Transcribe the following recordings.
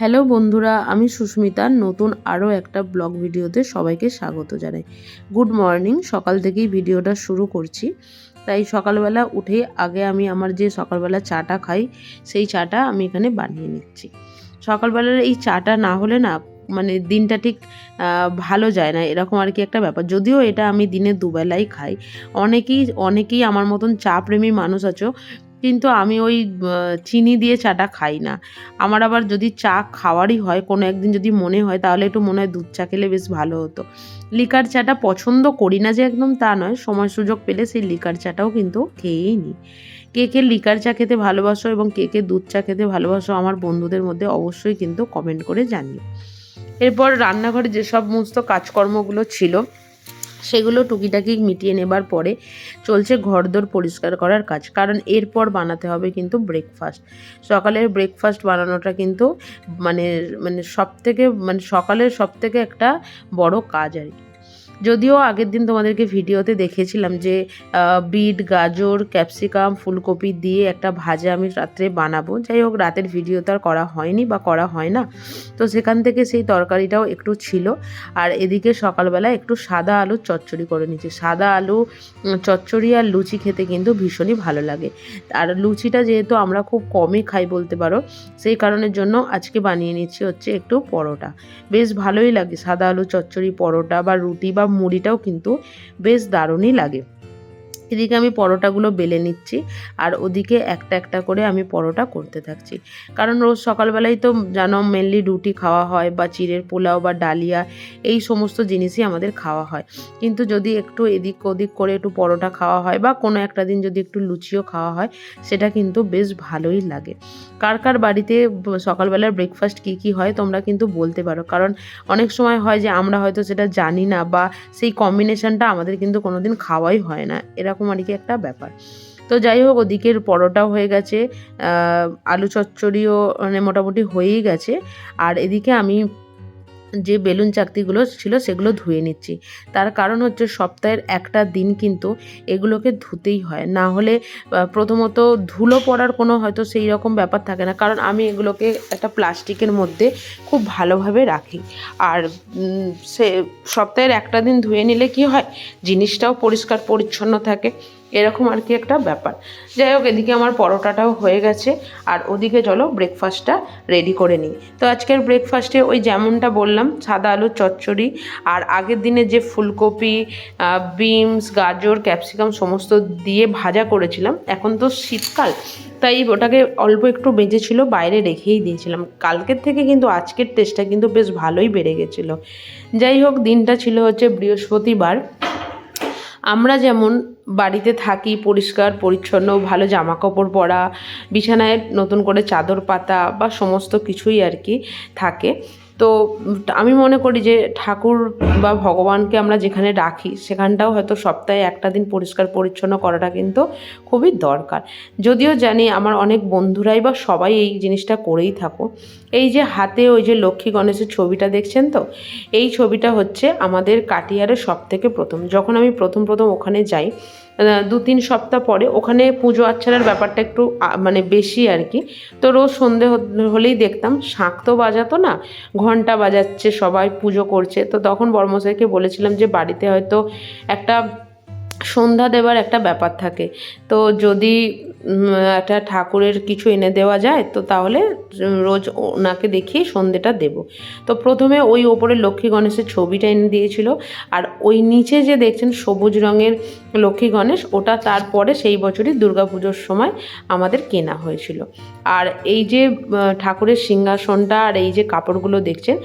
Hello বন্ধুরা, আমি সুস্মিতা। নতুন আরও একটা ব্লগ ভিডিওতে সবাইকে স্বাগত জানাই। গুড মর্নিং, সকাল থেকেই ভিডিওটা শুরু করছি। তাই সকালবেলা উঠে আগে আমি আমার যে সকালবেলা চাটা খাই, সেই চাটা আমি এখানে বানিয়ে নিচ্ছি। সকালবেলার এই চাটা না হলে না মানে দিনটা ঠিক ভালো যায় না, এরকম আর কি একটা ব্যাপার। যদিও এটা আমি দিনে দুবেলাই খাই। অনেকেই অনেকেই আমার মতন চা প্রেমী মানুষ আছো কিন্তু আমি ওই চিনি দিয়ে চাটা খাই না। আমার আবার যদি চা খাওয়ারই হয়, কোনো একদিন যদি মনে হয়, তাহলে একটু মনে হয় দুধ চা খেলে বেশ ভালো হতো। লিকার চাটা পছন্দ করি না যে একদম তা নয়, সময় সুযোগ পেলে সেই লিকার চাটাও কিন্তু খেয়েই নিই। কে কে লিকার চা খেতে ভালোবাসো এবং কে কে দুধ চা খেতে ভালোবাসো আমার বন্ধুদের মধ্যে অবশ্যই কিন্তু কমেন্ট করে জানিও। এরপর রান্নাঘরে যে সমস্ত কাজকর্মগুলো ছিল সেগুলো টুকিটাকি মিটিয়ে নেবার পরে চলছে ঘরদোর পরিষ্কার করার কাজ। কারণ এরপর বানাতে হবে কিন্তু ব্রেকফাস্ট সকালের ব্রেকফাস্ট বানানোটা কিন্তু মানে মানে সব থেকে মানে সকালের সব থেকে একটা বড় কাজ আর কি। যদিও আগের দিন তোমাদেরকে ভিডিওতে দেখেছিলাম যে বিট, গাজর, ক্যাপসিকাম, ফুলকপি দিয়ে একটা ভাজা আমি রাত্রে বানাবো। যাই হোক, রাতের ভিডিও তো আর করা হয়নি বা করা হয় না। তো সেখান থেকে সেই তরকারিটাও একটু ছিল। আর এদিকে সকালবেলা একটু সাদা আলুর চচ্চড়ি করে নিচ্ছি সাদা আলু চচ্চড়ি আর লুচি খেতে কিন্তু ভীষণই ভালো লাগে। আর লুচিটা যেহেতু আমরা খুব কমই খাই বলতে পারো, সেই কারণের জন্য আজকে বানিয়ে নিচ্ছি হচ্ছে একটু পরোটা। বেশ ভালোই লাগে সাদা আলু, চচ্চড়ি, পরোটা বা রুটি বা মুড়িটাও কিন্তু বেশ দারুণই লাগে। এদিকে আমি পরোটাগুলো বেলে নিচ্ছি আর ওদিকে একটা একটা করে আমি পরোটা করতে থাকছি। কারণ রোজ সকালবেলায় তো জানো মেনলি রুটি খাওয়া হয় বা চিড়ের পোলাও বা ডালিয়া এই সমস্ত জিনিসই আমাদের খাওয়া হয়। কিন্তু যদি একটু এদিক ওদিক করে একটু পরোটা খাওয়া হয় বা কোনো একটা দিন যদি একটু লুচিও খাওয়া হয়, সেটা কিন্তু বেশ ভালোই লাগে। কার কার বাড়িতে সকালবেলার ব্রেকফাস্ট কী কী হয় তোমরা কিন্তু বলতে পারো। কারণ অনেক সময় হয় যে আমরা হয়তো সেটা জানি না বা সেই কম্বিনেশনটা আমাদের কিন্তু কোনোদিন খাওয়াই হয় না। এরকম আর কি একটা ব্যাপার। তো যাই হোক, ওদিকের পরোটাও হয়ে গেছে আলু চচ্চড়িও মানে মোটামুটি হয়েই গেছে। আর এদিকে আমি যে বেলুন চাকতিগুলো ছিল সেগুলো ধুয়ে নিচ্ছি। তার কারণ হচ্ছে সপ্তাহের একটা দিন কিন্তু এগুলোকে ধুতেই হয়। না হলে প্রথমত ধুলো পড়ার কোনো হয়তো সেই রকম ব্যাপার থাকে না। কারণ আমি এগুলোকে একটা প্লাস্টিকের মধ্যে খুব ভালোভাবে রাখি। আর সে সপ্তাহের একটা দিন ধুয়ে নিলে কি হয়? জিনিসটাও পরিষ্কার, পরিচ্ছন্ন থাকে। এরকম আর কি একটা ব্যাপার। যাই হোক, এদিকে আমার পরোটাটাও হয়ে গেছে। আর ওদিকে চলো ব্রেকফাস্টটা রেডি করে নিই। তো আজকের ব্রেকফাস্টে ওই যেমনটা বললাম, সাদা আলুর চচ্চড়ি আর আগের দিনে যে ফুলকপি বিনস গাজর ক্যাপসিকাম সমস্ত দিয়ে ভাজা করেছিলাম, এখন তো শীতকাল, তাই ওটাকে অল্প একটু বেঁচেছিল বাইরে রেখেই দিয়েছিলাম। কালকের থেকে কিন্তু আজকের টেস্টটা কিন্তু বেশ ভালোই বেড়ে গেছিল। যাই হোক, দিনটা ছিল হচ্ছে বৃহস্পতিবার। আমরা যেমন বাড়িতে থাকি পরিষ্কার, পরিচ্ছন্ন, ভালো জামা কাপড় পরা, বিছানায় নতুন করে চাদর পাতা বা সমস্ত কিছুই আর কি থাকে। তো আমি মনে করি যে ঠাকুর বা ভগবানকে আমরা যেখানে রাখি, সেখানটাও হয়তো সপ্তাহে একটা দিন পরিষ্কার, পরিচ্ছন্ন করাটা কিন্তু খুবই দরকার। যদিও জানি আমার অনেক বন্ধুরাই বা সবাই এই জিনিসটা করেই থাকো এই যে হাতে ওই যে লক্ষ্মী গণেশের ছবিটা দেখছেন তো? এই ছবিটা হচ্ছে আমাদের কাটিয়ারের সব থেকে প্রথম। যখন আমি প্রথম প্রথম ওখানে যাই দু তিন সপ্তাহ পরে ওখানে পুজো আচ্ছার ব্যাপারটা একটু মানে বেশি আর কি। তো রোজ সন্ধে হলেই দেখতাম, শাঁখ তো বাজাতো না, ঘণ্টা বাজাচ্ছে, সবাই পুজো করছে। তো তখন বর্মশাইকে বলেছিলাম যে বাড়িতে হয়তো একটা সন্ধ্যা দেওয়ার একটা ব্যাপার থাকে। তো যদি একটা ঠাকুরের কিছু এনে দেওয়া যায়, তো তাহলে রোজ ওনাকে দেখিয়ে সন্ধেটা দেব। তো প্রথমে ওই ওপরে লক্ষ্মী গণেশের ছবিটা এনে দিয়েছিল, আর ওই নিচে যে দেখছেন সবুজ রঙের লক্ষ্মী গণেশ, ওটা তারপরে সেই বছরই দুর্গাপুজোর সময় আমাদের কেনা হয়েছিল। আর এই যে ঠাকুরের সিংহাসনটা আর এই যে কাপড়গুলো দেখছেন,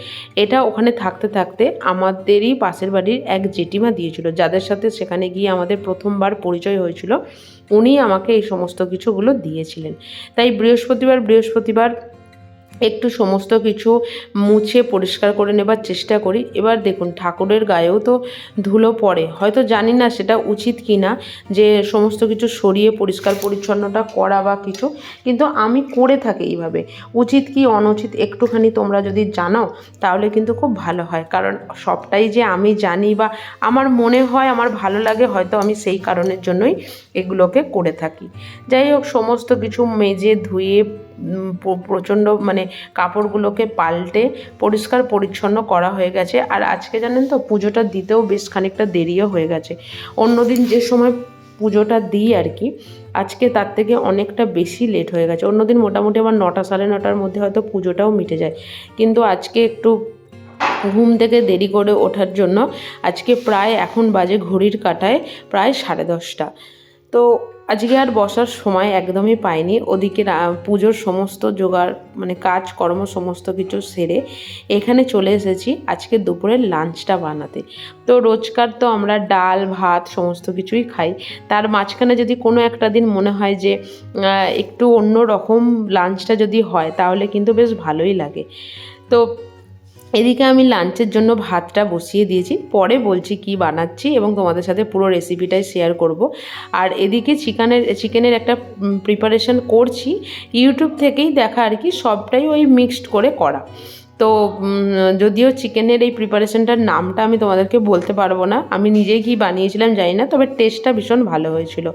এটা ওখানে থাকতে থাকতে আমাদেরই পাশের বাড়ির এক জেঠিমা দিয়েছিল, যাদের সাথে সেখানে গিয়ে আমাদের প্রথমবার পরিচয় হয়েছিল। উনি আমাকে এই সমস্ত কিছুগুলো দিয়েছিলেন। তাই বৃহস্পতিবার বৃহস্পতিবার একটু সমস্ত কিছু মুছে পরিষ্কার করে নেবার চেষ্টা করি। এবার দেখুন, ঠাকুরের গায়েও তো ধুলো পড়ে। হয়তো জানি না সেটা উচিত কি না যে সমস্ত কিছু সরিয়ে পরিষ্কার পরিচ্ছন্নটা করা বা কিছু, কিন্তু আমি করে থাকি এইভাবে। উচিত কি, অনুচিত একটুখানি তোমরা যদি জানাও, তাহলে কিন্তু খুব ভালো হয়। কারণ সবটাই যে আমি জানি বা আমার মনে হয়, আমার ভালো লাগে, হয়তো আমি সেই কারণের জন্যই এগুলোকে করে থাকি। যাই হোক, সমস্ত কিছু মেজে ধুয়ে প্রচণ্ড মানে কাপড়গুলোকে পাল্টে পরিষ্কার পরিচ্ছন্ন করা হয়ে গেছে। আর আজকে জানেন তো পুজোটা দিতেও বেশ খানিকটা দেরিও হয়ে গেছে। অন্যদিন যে সময় পুজোটা দিই আর কি, আজকে তার থেকে অনেকটা বেশি লেট হয়ে গেছে। অন্যদিন মোটামুটি আমার নটা সাড়ে নটার মধ্যে হয়তো পুজোটাও মিটে যায়। কিন্তু আজকে একটু ঘুম থেকে দেরি করে ওঠার জন্য আজকে প্রায় এখন বাজে ঘড়ির কাটায় প্রায় সাড়ে দশটা। তো আজকে আর বসার সময় একদমই পাইনি। ওদিকে পুজোর সমস্ত জোগাড় মানে কাজ কর্ম সমস্ত কিছু সেরে এখানে চলে এসেছি আজকে দুপুরের লাঞ্চটা বানাতে। তো রোজকার তো আমরা ডাল, ভাত সমস্ত কিছুই খাই। তার মাঝখানে যদি কোনো একটা দিন মনে হয় যে একটু অন্য রকম লাঞ্চটা যদি হয় তাহলে কিন্তু বেশ ভালোই লাগে। তো এদিকে আমি লাঞ্চের জন্য ভাতটা বসিয়ে দিয়েছি। পরে বলছি কি বানাচ্ছি এবং তোমাদের সাথে পুরো রেসিপিটাই শেয়ার করব। আর এদিকে চিকেনের চিকেনের একটা প্রিপারেশন করছি। ইউটিউব থেকেই দেখা আর কি সবটাই ওই মিক্সড করে করা। তো যদিও চিকেনের এই প্রিপারেশনটার নামটা আমি তোমাদেরকে বলতে পারব না, আমি নিজেই কি বানিয়েছিলাম জানি না, তবে টেস্টটা ভীষণ ভালো হয়েছিল।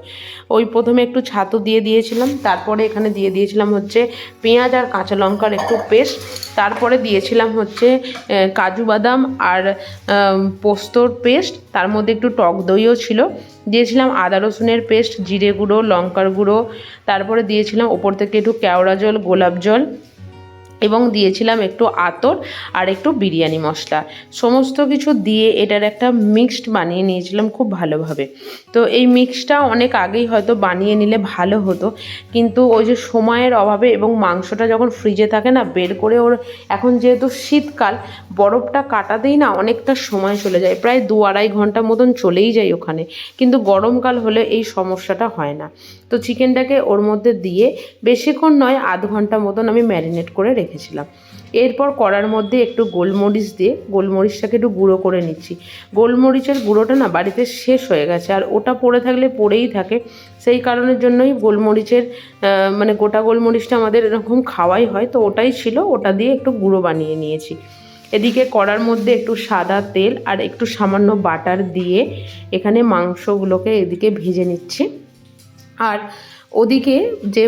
ওই প্রথমে একটু ছাতু দিয়ে দিয়েছিলাম, তারপরে এখানে দিয়ে দিয়েছিলাম হচ্ছে পেঁয়াজ আর কাঁচা লঙ্কার একটু পেস্ট তারপরে দিয়েছিলাম হচ্ছে কাজু বাদাম আর পোস্তর পেস্ট তার মধ্যে একটু টক দইও ছিল। দিয়েছিলাম আদা রসুনের পেস্ট জিরে গুঁড়ো, লঙ্কার গুঁড়ো, তারপরে দিয়েছিলাম ওপর থেকে একটু কেওড়া জল, গোলাপ জল এবং দিয়েছিলাম একটু আতর আর একটু বিরিয়ানি মশলা। সমস্ত কিছু দিয়ে এটার একটা মিক্সড বানিয়ে নিয়েছিলাম খুব ভালোভাবে। তো এই মিক্সটা অনেক আগেই হয়তো বানিয়ে নিলে ভালো হতো। কিন্তু ওই যে সময়ের অভাবে এবং মাংসটা যখন ফ্রিজে থাকে না, বের করে ওর এখন যেহেতু শীতকাল, বরফটা কাটাতেই না অনেকটা সময় চলে যায়। প্রায় দু আড়াই ঘণ্টা মতন চলেই যায় ওখানে। কিন্তু গরমকাল হলে এই সমস্যাটা হয় না। তো চিকেনটাকে ওর মধ্যে দিয়ে, বেশিক্ষণ নয়, আধ ঘণ্টা মতন আমি ম্যারিনেট করে রেখেছিলাম। এরপর কড়ার মধ্যে একটু গোলমরিচ দিয়ে, গোলমরিচটাকে একটু গুঁড়ো করে নিচ্ছি। গোলমরিচের গুঁড়োটা না বাড়িতে শেষ হয়ে গেছে আর ওটা পড়ে থাকলে পড়েই থাকে। সেই কারণের জন্যই গোলমরিচের মানে গোটা গোলমরিচটা আমাদের এরকম খাওয়াই হয়, তো ওটাই ছিল। ওটা দিয়ে একটু গুঁড়ো বানিয়ে নিয়েছি। এদিকে কড়ার মধ্যে একটু সাদা তেল আর একটু সামান্য বাটার দিয়ে এখানে মাংসগুলোকে এদিকে ভেজে নিচ্ছি। আর ওদিকে যে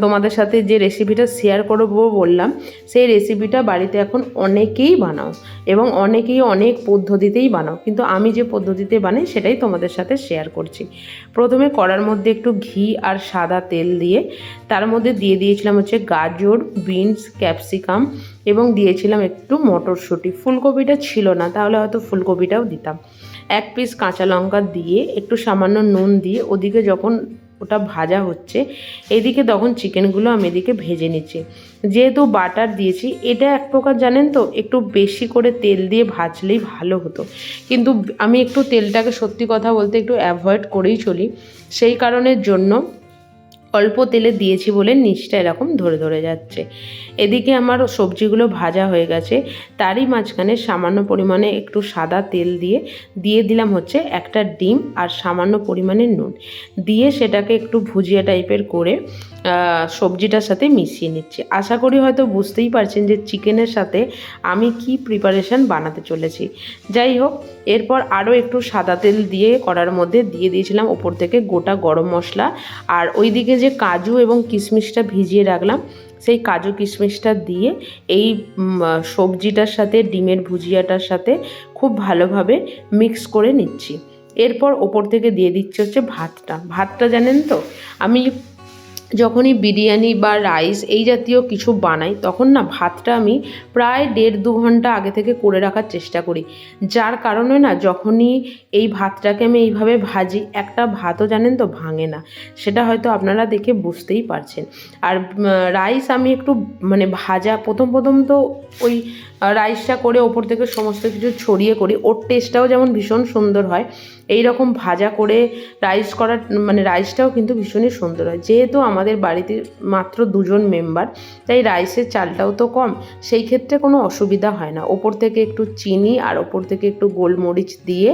তোমাদের সাথে যে রেসিপিটা শেয়ার করব বললাম, সেই রেসিপিটা বাড়িতে এখন অনেকেই বানাও এবং অনেকেই অনেক পদ্ধতিতেই বানাও। কিন্তু আমি যে পদ্ধতিতে বানাই, সেটাই তোমাদের সাথে শেয়ার করছি। প্রথমে কড়ার মধ্যে একটু ঘি আর সাদা তেল দিয়ে, তার মধ্যে দিয়ে দিয়েছিলাম হচ্ছে গাজর বিনস ক্যাপসিকাম এবং দিয়েছিলাম একটু মটরশুঁটি। ফুলকপিটা ছিল না, তাহলে হয়তো ফুলকপিটাও দিতাম। এক পিস কাঁচা লঙ্কা দিয়ে একটু সামান্য নুন দিয়ে, ওদিকে যখন ওটা ভাজা হচ্ছে। এদিকে তখন চিকেনগুলো আমি এদিকে ভেজে নিচ্ছি। যেহেতু বাটার দিয়েছি, এটা এক প্রকার জানেন তো, একটু বেশি করে তেল দিয়ে ভাজলেই ভালো হতো। কিন্তু আমি একটু তেলটাকে সত্যি কথা বলতে একটু অ্যাভয়েড করেই চলি। সেই কারণের জন্য অল্প তেলে দিয়েছি বলে নিচটা এরকম ধরে ধরে যাচ্ছে। এদিকে আমার সবজিগুলো ভাজা হয়ে গেছে। তারই মাঝখানে সামান্য পরিমাণে একটু সাদা তেল দিয়ে দিয়ে দিলাম হচ্ছে একটা ডিম আর সামান্য পরিমাণে নুন। দিয়ে সেটাকে একটু ভুজিয়া টাইপের করে সবজিটার সাথে মিশিয়ে নিচ্ছি। আশা করি হয়তো বুঝতেই পারছেন যে চিকেনের সাথে আমি কি প্রিপারেশান বানাতে চলেছি। যাই হোক, এরপর আরও একটু সাদা তেল দিয়ে কড়ার মধ্যে দিয়ে দিয়েছিলাম ওপর থেকে গোটা গরম মশলা। আর ওইদিকে যে কাজু এবং কিশমিশটা ভিজিয়ে রাখলাম, সেই কাজু কিশমিশটা দিয়ে এই সবজিটার সাথে, ডিমের ভুজিয়াটার সাথে খুব ভালোভাবে মিক্স করে নিচ্ছি। এরপর ওপর থেকে দিয়ে দিচ্ছে হচ্ছে ভাতটা। ভাতটা জানেন তো? আমি যখনই বিরিয়ানি বা রাইস এই জাতীয় কিছু বানাই, তখন না ভাতটা আমি প্রায় দেড় দু ঘণ্টা আগে থেকে করে রাখার চেষ্টা করি। যার কারণে না যখনই এই ভাতটাকে আমি এইভাবে ভাজি, একটা ভাতও জানেন তো ভাঙে না। সেটা হয়তো আপনারা দেখে বুঝতেই পারছেন। আর রাইস আমি একটু মানে ভাজা, প্রথম প্রথম তো ওই রাইসটা করে ওপর থেকে সমস্ত কিছু ছড়িয়ে করি। ওর টেস্টটাও যেমন ভীষণ সুন্দর হয় এই রকম ভাজা করে রাইস করার মানে রাইসটাও কিন্তু ভীষণই সুন্দর হয়। যেহেতু আমাদের বাড়িতে মাত্র দুজন মেম্বার তাই রাইসের চালটাও তো কম, সেই ক্ষেত্রে কোনো অসুবিধা হয় না। ওপর থেকে একটু চিনি আর ওপর থেকে একটু গোলমরিচ দিয়ে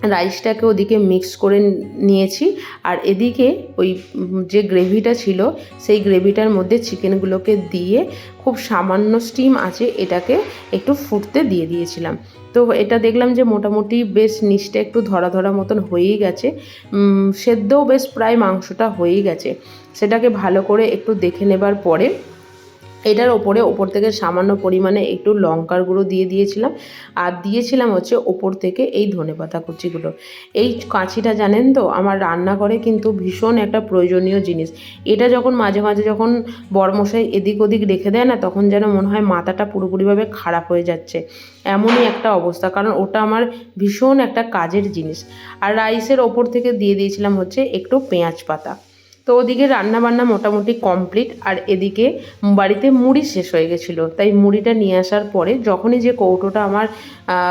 রাইসটাকে ওদিকে মিক্স করে নিয়েছি। আর এদিকে ওই যে গ্রেভিটা ছিল, সেই গ্রেভিটার মধ্যে চিকেনগুলোকে দিয়ে খুব সামান্য স্টিম আছে, এটাকে একটু ফুটতে দিয়ে দিয়েছিলাম। তো এটা দেখলাম যে মোটামুটি বেশ নিচটা একটু ধরা ধরা মতন হয়েই গেছে। সেদ্ধও বেশ প্রায় মাংসটা হয়েই গেছে। সেটাকে ভালো করে একটু দেখে নেবার পরে এটার ওপরে, ওপর থেকে সামান্য পরিমাণে একটু লঙ্কার গুঁড়ো দিয়ে দিয়েছিলাম। আর দিয়েছিলাম হচ্ছে ওপর থেকে এই ধনেপাতা কুচিগুলো। এই কাঁচিটা জানেন তো, আমার রান্নাঘরে কিন্তু ভীষণ একটা প্রয়োজনীয় জিনিস। এটা যখন মাঝে মাঝে যখন বরমশাই এদিক ওদিক রেখে দেয় না, তখন যেন মনে হয় মাথাটা পুরোপুরিভাবে খারাপ হয়ে যাচ্ছে। এমনই একটা অবস্থা, কারণ ওটা আমার ভীষণ একটা কাজের জিনিস। আর রাইসের ওপর থেকে দিয়ে দিয়েছিলাম হচ্ছে একটু পেঁয়াজ পাতা। তো ওদিকে রান্না বান্না মোটামুটি কমপ্লিট, আর এদিকে বাড়িতে মুড়ি শেষ হয়ে গেছিল। তাই মুড়িটা নিয়ে আসার পরে যখনই যে কৌটোটা আমার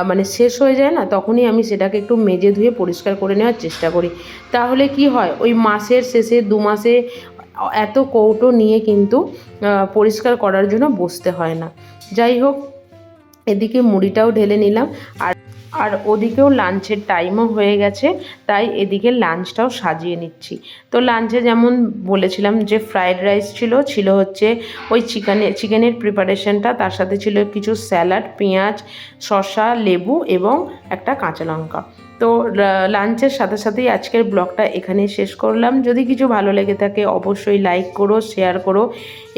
মানে শেষ হয়ে যায় না, তখনই আমি সেটাকে একটু মেজে ধুয়ে পরিষ্কার করে নেওয়ার চেষ্টা করি। তাহলে কি হয়, ওই মাসের শেষে দু মাসে এত কৌটো নিয়ে কিন্তু পরিষ্কার করার জন্য বসতে হয় না। যাই হোক, এদিকে মুড়িটাও ঢেলে নিলাম, আর আর ওদিকেও লাঞ্চের টাইমও হয়ে গেছে, তাই এদিকে লাঞ্চটাও সাজিয়ে নিচ্ছি। তো লাঞ্চে যেমন বলেছিলাম যে ফ্রায়েড রাইস ছিল ছিল হচ্ছে ওই চিকেনের চিকেনের প্রিপারেশনটা তার সাথে ছিল কিছু স্যালাড পেঁয়াজ, শসা, লেবু এবং একটা কাঁচা লঙ্কা। তো লাঞ্চের সাথে সাথেই আজকের ব্লগটা এখানেই শেষ করলাম। যদি কিছু ভালো লেগে থাকে, অবশ্যই লাইক করো শেয়ার করো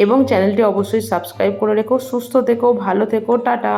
এবং চ্যানেলটি অবশ্যই সাবস্ক্রাইব করে রেখো। সুস্থ থেকো, ভালো থেকো, টাটা।